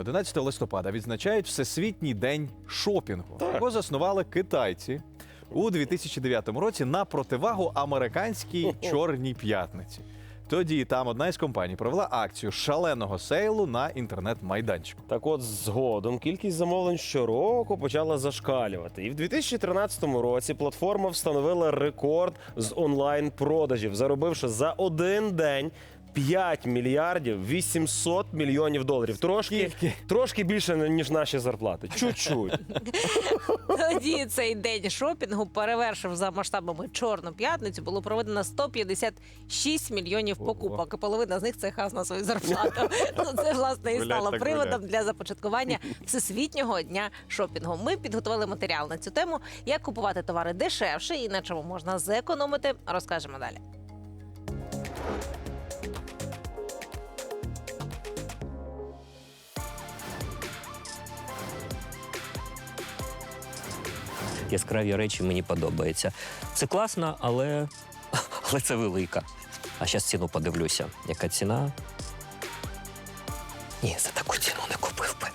11 листопада відзначають Всесвітній день шопінгу. Його заснували китайці у 2009 році на противагу американській чорній п'ятниці. Тоді там одна із компаній провела акцію шаленого сейлу на інтернет-майданчику. Так от, згодом кількість замовлень щороку почала зашкалювати. І в 2013 році платформа встановила рекорд з онлайн-продажів, заробивши за один день 5 мільярдів 800 мільйонів доларів. Трошки, Скільки? трошки більше, ніж наші зарплати. Чуть-чуть. Тоді цей день шопінгу перевершив за масштабами Чорну п'ятницю. Було проведено 156 мільйонів покупок. І половина з них це хаз на свою зарплату. Ну це власне і Гулять стало так приводом для започаткування всесвітнього дня шопінгу. Ми підготували матеріал на цю тему. Як купувати товари дешевше і на чому можна зекономити, розкажемо далі. Яскраві речі мені подобаються. Це класно, але, але це велика. А зараз ціну подивлюся. Яка ціна? Ні, за таку ціну не купив би.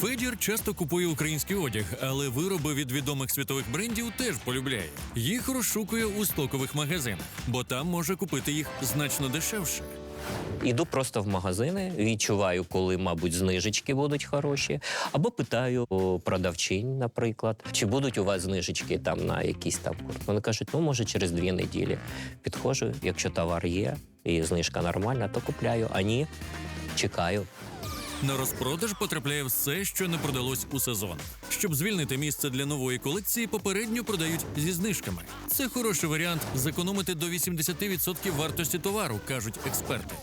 Федір часто купує український одяг, але вироби від відомих світових брендів теж полюбляє. Їх розшукує у стокових магазинах, бо там може купити їх значно дешевше. Іду просто в магазини, відчуваю, коли, мабуть, знижечки будуть хороші, або питаю у продавчинь, наприклад, чи будуть у вас знижечки там на якісь там курс. Вони кажуть, ну може через дві неділі. Підходжу, якщо товар є і знижка нормальна, то купляю. А ні, чекаю. На розпродаж потрапляє все, що не продалось у сезон. Щоб звільнити місце для нової колекції, попередньо продають зі знижками. Це хороший варіант зекономити до 80% вартості товару, кажуть експерти.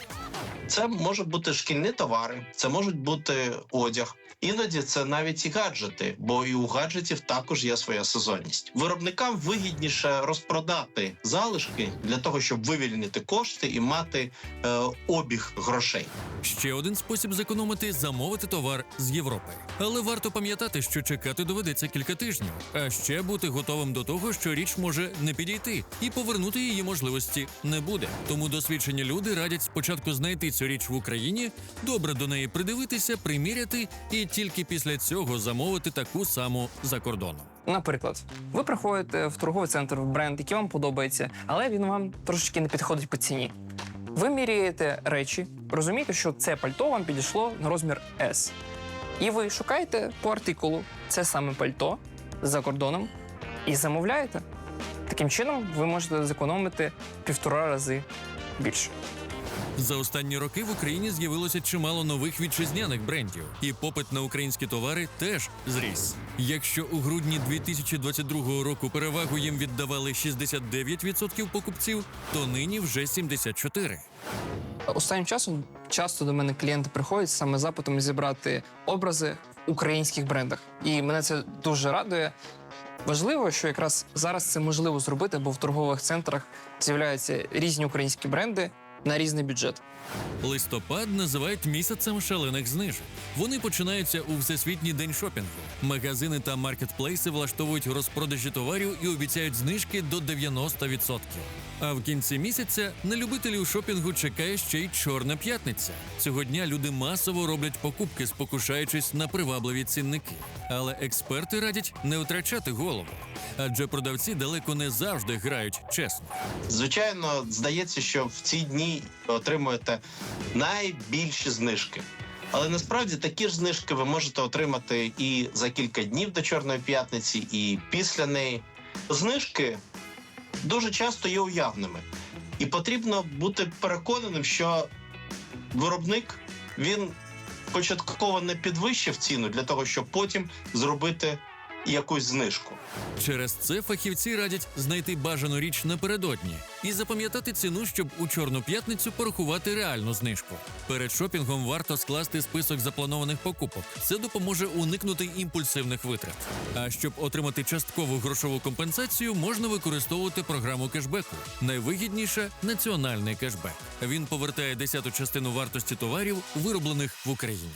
Це можуть бути шкільні товари, це можуть бути одяг. Іноді це навіть і гаджети, бо і у гаджетів також є своя сезонність. Виробникам вигідніше розпродати залишки для того, щоб вивільнити кошти і мати е, обіг грошей. Ще один спосіб зекономити замовити товар з Європи. Але варто пам'ятати, що чекати доведеться кілька тижнів, а ще бути готовим до того, що річ може не підійти, і повернути її можливості не буде. Тому досвідчені люди радять спочатку знайти цю річ в Україні, добре до неї придивитися, приміряти, і тільки після цього замовити таку саму за кордоном. Наприклад, ви приходите в торговий центр в бренд, який вам подобається, але він вам трошечки не підходить по ціні. Ви міряєте речі, розумієте, що це пальто вам підійшло на розмір S. І ви шукаєте по артикулу це саме пальто за кордоном і замовляєте. Таким чином, ви можете зекономити півтора рази більше. За останні роки в Україні з'явилося чимало нових вітчизняних брендів, і попит на українські товари теж зріс. Якщо у грудні 2022 року перевагу їм віддавали 69% покупців, то нині вже 74%. Останнім часом часто до мене клієнти приходять саме запитом зібрати образи в українських брендах. І мене це дуже радує. Важливо, що якраз зараз це можливо зробити, бо в торгових центрах з'являються різні українські бренди на різний бюджет. Листопад називають місяцем шалених знижок. Вони починаються у всесвітній день шопінгу. Магазини та маркетплейси влаштовують розпродажі товарів і обіцяють знижки до 90%. А в кінці місяця на любителів шопінгу чекає ще й чорна п'ятниця. Цього дня люди масово роблять покупки, спокушаючись на привабливі цінники. Але експерти радять не втрачати голову, адже продавці далеко не завжди грають чесно. Звичайно, здається, що в ці дні отримуєте найбільші знижки. Але насправді такі ж знижки ви можете отримати і за кілька днів до Чорної п'ятниці, і після неї. Знижки дуже часто є уявними. І потрібно бути переконаним, що виробник він початково не підвищив ціну для того, щоб потім зробити якусь знижку. Через це фахівці радять знайти бажану річ напередодні і запам'ятати ціну, щоб у чорну п'ятницю порахувати реальну знижку. Перед шопінгом варто скласти список запланованих покупок. Це допоможе уникнути імпульсивних витрат. А щоб отримати часткову грошову компенсацію, можна використовувати програму кешбеку. Найвигідніше національний кешбек. Він повертає десяту частину вартості товарів, вироблених в Україні.